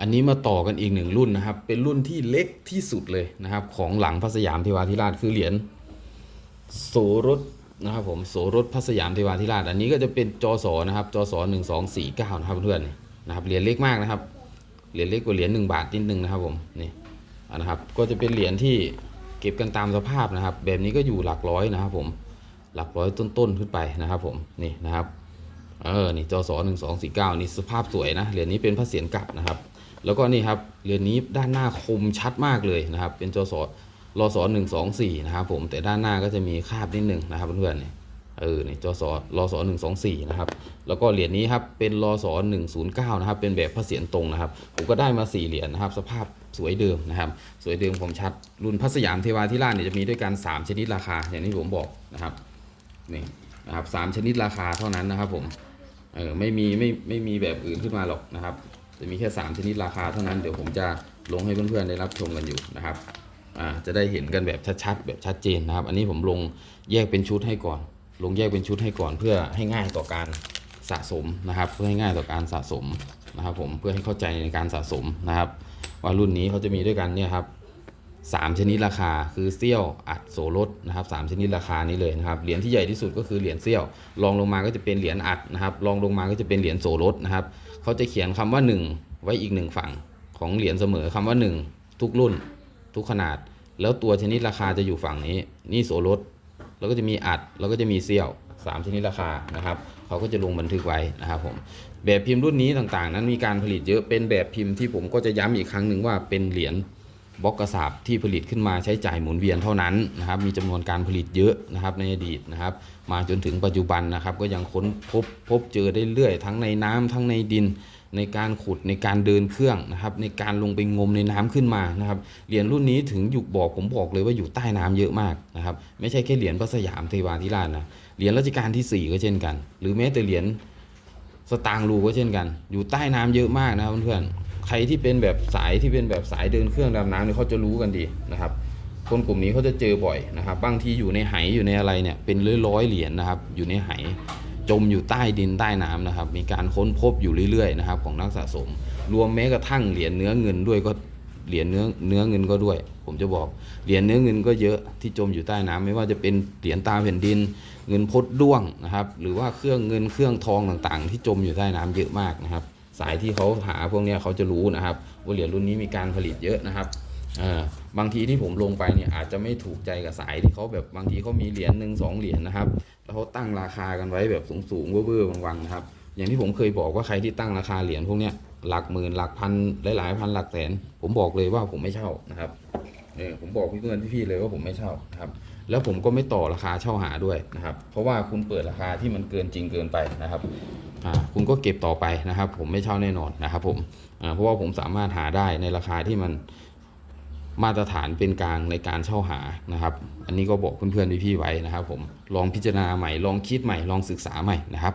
อันนี้มาต่อกันอีกหนึ่งรุ่นนะครับ เป็นรุ่นที่เล็กที่สุดเลยนะครับ ของหลังพระสยามเทวาธิราชคือเหรียญโสรถนะครับผมโสรถพระสยามเทวาธิราช อันนี้ก็จะเป็นจอสอนะครับจอสอหนึ่งสองสี่เก้านะครับเพื่อนนะครับเหรียญเล็กมากนะครับเหรียญเล็กกว่าเหรียญหนึ่งบาทนิดนึงนะครับผมนี่นะครับก็จะเป็นเหรียญที่เก็บกันตามสภาพนะครับ แบบนี้ก็อยู่หลักร้อยนะครับผมหลักร้อยต้นๆขึ้นไปนะครับผมนี่นะครับเออนี่จอสอหนึ่งสองสี่เก้านี่สภาพสวยนะเหรียญนี้เป็นพระเศียรกลับนะครับ แล้วก็นี่ครับเหรียญนี้ด้านหน้าคมชัดมากเลยนะครับ เป็นจอสอรอสอหนึ่งสองสี่นะครับผมแต่ด้านหน้าก็จะมีคราบนิดหนึ่งนะครับเพื่อนๆเนี่ยเออนี่จอสอรอสอหนึ่งสองสี่นะครับแล้วก็เหรียญนี้ครับเป็นรอสอหนึ่งศูนย์เก้านะครับเป็นแบบพระเศียรตรงนะครับ ผมก็ได้มาสี่เหรียญนะครับ สภาพสวยเดิมนะครับ สวยเดิมผมชัดรุ่นพระสยามเทวาธิราชเนี่ยจะมีด้วยกันสามชนิดราคา อย่างที่ผมบอกนะครับนี่นะครับสามชนิดราคาเท่านั้นนะครับผมเออไม่มีไม่ไม่มีแบบอื่นขึ้นมาหรอกนะครับ จะมีแค่ 3 ชนิดราคาเท่านั้นเดี๋ยวผมจะลงให้เพื่อนๆได้รับชมกันอยู่นะครับอ่าจะได้เห็นกันแบบชัดๆแบบชัดเจนนะครับ อันนี้ผมลงแยกเป็นชุดให้ก่อน ลงแยกเป็นชุดให้ก่อน เพื่อให้ง่ายต่อการสะสมนะครับ เพื่อให้ง่ายต่อการสะสมนะครับ ผมเพื่อให้เข้าใจในการสะสมนะครับ ว่ารุ่นนี้เขาจะมีด้วยกันเนี่ยครับ สามชนิดราคาคือเซี่ยวอัดโสรถนะครับสามชนิดราคานี้เลยนะครับเหรียญที่ใหญ่ที่สุดก็คือเหรียญเซี่ยวรองลงมาก็จะเป็นเหรียญอัดนะครับรองลงมาก็จะเป็นเหรียญโสรถนะครับเขาจะเขียนคำว่า 1 ไว้อีกหนึ่งฝั่งของเหรียญเสมอคำว่า 1 ทุกรุ่น ทุกขนาด แล้วตัวชนิดราคาจะอยู่ฝั่งนี้ นี่โสรถแล้วก็จะมีอัดแล้วก็จะมีเซี่ยวสามชนิดราคานะครับเขาก็จะลงบันทึกไว้นะครับผมแบบพิมพ์รุ่นนี้ต่างๆ นั้นมีการผลิตเยอะเป็นแบบพิมพ์ที่ผมก็จะย้ำอีกครั้งหนึ่งว่าเป็นเหรียญ บล็อกกระสาบที่ผลิตขึ้นมาใช้จ่ายหมุนเวียนเท่านั้นนะครับ มีจำนวนการผลิตเยอะนะครับในอดีตนะครับ มาจนถึงปัจจุบันนะครับ ก็ยังค้นพบพบเจอได้เรื่อยทั้งในน้ำทั้งในดิน ในการขุดในการเดินเครื่องนะครับ ในการลงไปงมในน้ำขึ้นมานะครับเหรียญรุ่นนี้ถึงอยู่บอกผมบอกเลยว่าอยู่ใต้น้ำเยอะมากนะครับ ไม่ใช่แค่เหรียญพระสยามเทวาธิราชนะเหรียญรัชกาลที่สี่ก็เช่นกัน หรือแม้แต่เหรียญสตางค์รูก็เช่นกัน อยู่ใต้น้ำเยอะมากนะครับเพื่อนๆ ใครที่เป็นแบบสายที่เป็นแบบสายเดินเครื่องดำน้ำเนี่ยเขาจะรู้กันดีนะครับ คนกลุ่มนี้เขาจะเจอบ่อยนะครับ บางทีอยู่ในไหอยู่ในอะไรเนี่ยเป็นร้อยๆเหรียญนะครับ อยู่ในไหจมอยู่ใต้ดินใต้น้ำนะครับ มีการค้นพบอยู่เรื่อยๆนะครับของนักสะสม รวมแม้กระทั่งเหรียญเนื้อเงินด้วยก็เหรียญเนื้อเนื้อเงินก็ด้วย ผมจะบอกเหรียญเนื้อเงินก็เยอะที่จมอยู่ใต้น้ำไม่ว่าจะเป็นเหรียญตาแผ่นดิน เงินพดด้วงนะครับ หรือว่าเครื่องเงินเครื่องทองต่างๆ ที่จมอยู่ใต้น้ำเยอะมากนะครับ สายที่เขาหาพวกนี้เขาจะรู้นะครับว่าเหรียญรุ่นนี้มีการผลิตเยอะนะครับอ่อบางทีที่ผมลงไปเนี่ยอาจจะไม่ถูกใจกับสายที่เขาแบบบางทีเขามีเหรียญหนึ่งสองเหรียญนะครับ แล้วเขาตั้งราคากันไว้แบบสูงๆเว่อร์ๆวังๆนะครับ อย่างที่ผมเคยบอกว่าใครที่ตั้งราคาเหรียญพวกเนี้ยหลักหมื่นหลักพันหลายๆพันหลักแสน ผมบอกเลยว่าผมไม่เช่านะครับเออผมบอกพี่เพื่อนพี่ๆเลยว่าผมไม่เช่านะครับ แล้วผมก็ไม่ต่อราคาเช่าหาด้วยนะครับ เพราะว่าคุณเปิดราคาที่มันเกินจริงเกินไปนะครับอ่าคุณก็เก็บต่อไปนะครับ ผมไม่เช่าแน่นอนนะครับ ผมอ่าเพราะว่าผมสามารถหาได้ในราคาที่มันมาตรฐานเป็นกลางในการเช่าหานะครับ อันนี้ก็บอกเพื่อนๆพี่ๆไว้นะครับ ผมลองพิจารณาใหม่ลองคิดใหม่ลองศึกษาใหม่นะครับ